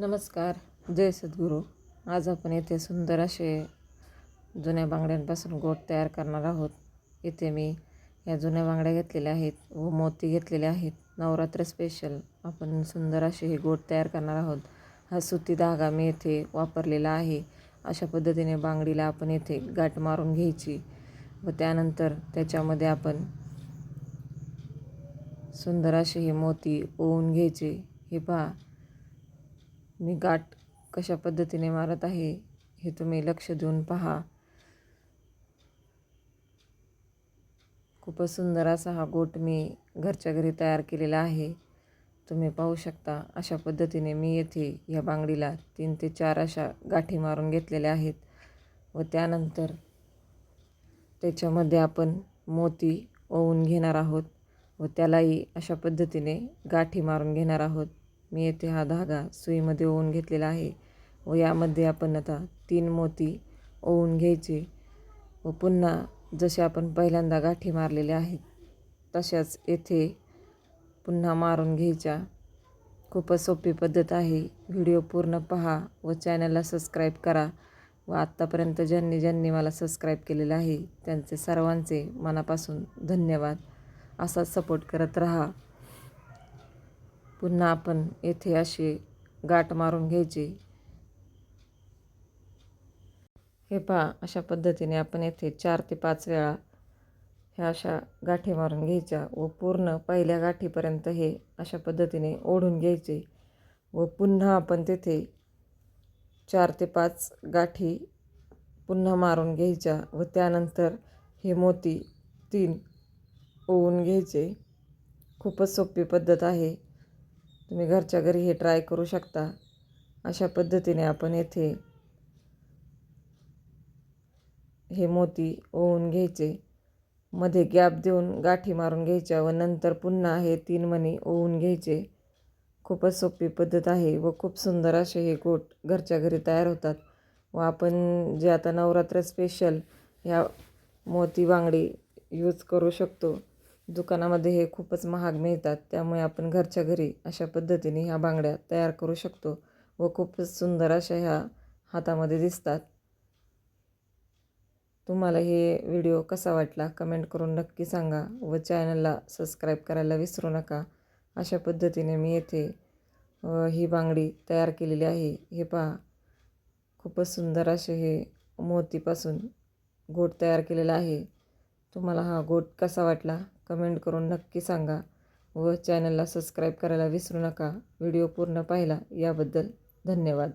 नमस्कार. जय सद्गुरू. आज आपण येथे सुंदर असे जुन्या बांगड्यांपासून गोट तयार करणार आहोत. इथे मी या जुन्या बांगड्या घेतलेल्या आहेत व मोती घेतलेले आहेत. नवरात्र स्पेशल आपण सुंदर असे हे गोट तयार करणार आहोत. हा सुती धागा मी येथे वापरलेला आहे. अशा पद्धतीने बांगडीला आपण येथे गाठ मारून घ्यायची व त्यानंतर त्याच्यामध्ये आपण सुंदर असे हे मोती ओवून घ्यायचे. हे पहा मी गाठ कशा पद्धतीने मारत आहे हे तुम्ही लक्ष देऊन पहा. खूपच सुंदर असा हा गोट मी घरच्या घरी तयार केलेला आहे. तुम्ही पाहू शकता अशा पद्धतीने मी येथे या बांगडीला तीन ते चार अशा गाठी मारून घेतलेल्या आहेत व त्यानंतर त्याच्यामध्ये आपण मोती ओवून घेणार आहोत व त्यालाही अशा पद्धतीने गाठी मारून घेणार आहोत. मी येथे हा धागा सुईमध्ये ओवून घेतलेला आहे व यामध्ये आपण आता तीन मोती ओवून घ्यायचे व पुन्हा जसे आपण पहिल्यांदा गाठी मारलेल्या आहेत तशाच येथे पुन्हा मारून घ्यायच्या. खूपच सोपी पद्धत आहे. व्हिडिओ पूर्ण पहा व चॅनलला सबस्क्राईब करा व आत्तापर्यंत ज्यांनी ज्यांनी मला सबस्क्राईब केलेलं आहे त्यांचे सर्वांचे मनापासून धन्यवाद. असा सपोर्ट करत राहा. पुन्हा आपण येथे असे गाठ मारून घ्यायचे. हे पहा अशा पद्धतीने आपण येथे चार ते पाच वेळा ह्या अशा गाठी मारून घ्यायच्या व पूर्ण पहिल्या गाठीपर्यंत हे अशा पद्धतीने ओढून घ्यायचे व पुन्हा आपण तेथे चार ते पाच गाठी पुन्हा मारून घ्यायच्या व त्यानंतर हे मोती तीन ओवून घ्यायचे. खूपच सोपी पद्धत आहे. तुम्ही घरच्या घरी हे ट्राय करू शकता. अशा पद्धतीने आपण येथे हे मोती ओवून घ्यायचे. मध्ये गॅप देऊन गाठी मारून घ्यायच्या व नंतर पुन्हा हे तीन मणी ओवून घ्यायचे. खूपच सोपी पद्धत आहे व खूप सुंदर असे हे गोट घरच्या घरी तयार होतात. व आपण जे आता नवरात्र स्पेशल ह्या मोती बांगडी यूज करू शकतो. दुकानामध्ये हे खूपच महाग मिळतात त्यामुळे आपण घरच्या घरी अशा पद्धतीने ह्या बांगड्या तयार करू शकतो व खूपच सुंदर अशा ह्या हातामध्ये दिसतात. तुम्हाला हे व्हिडिओ कसा वाटला कमेंट करून नक्की सांगा व चॅनलला सबस्क्राईब करायला विसरू नका. अशा पद्धतीने मी येथे ही बांगडी तयार केलेली आहे. हे पहा खूपच सुंदर असे हे मोतीपासून गोट तयार केलेला आहे. तुम्हाला हा गोट कसा वाटला कमेंट करून नक्की सांगा व चॅनलला सबस्क्राईब करायला विसरू नका. व्हिडिओ पूर्ण पाहिला याबद्दल धन्यवाद.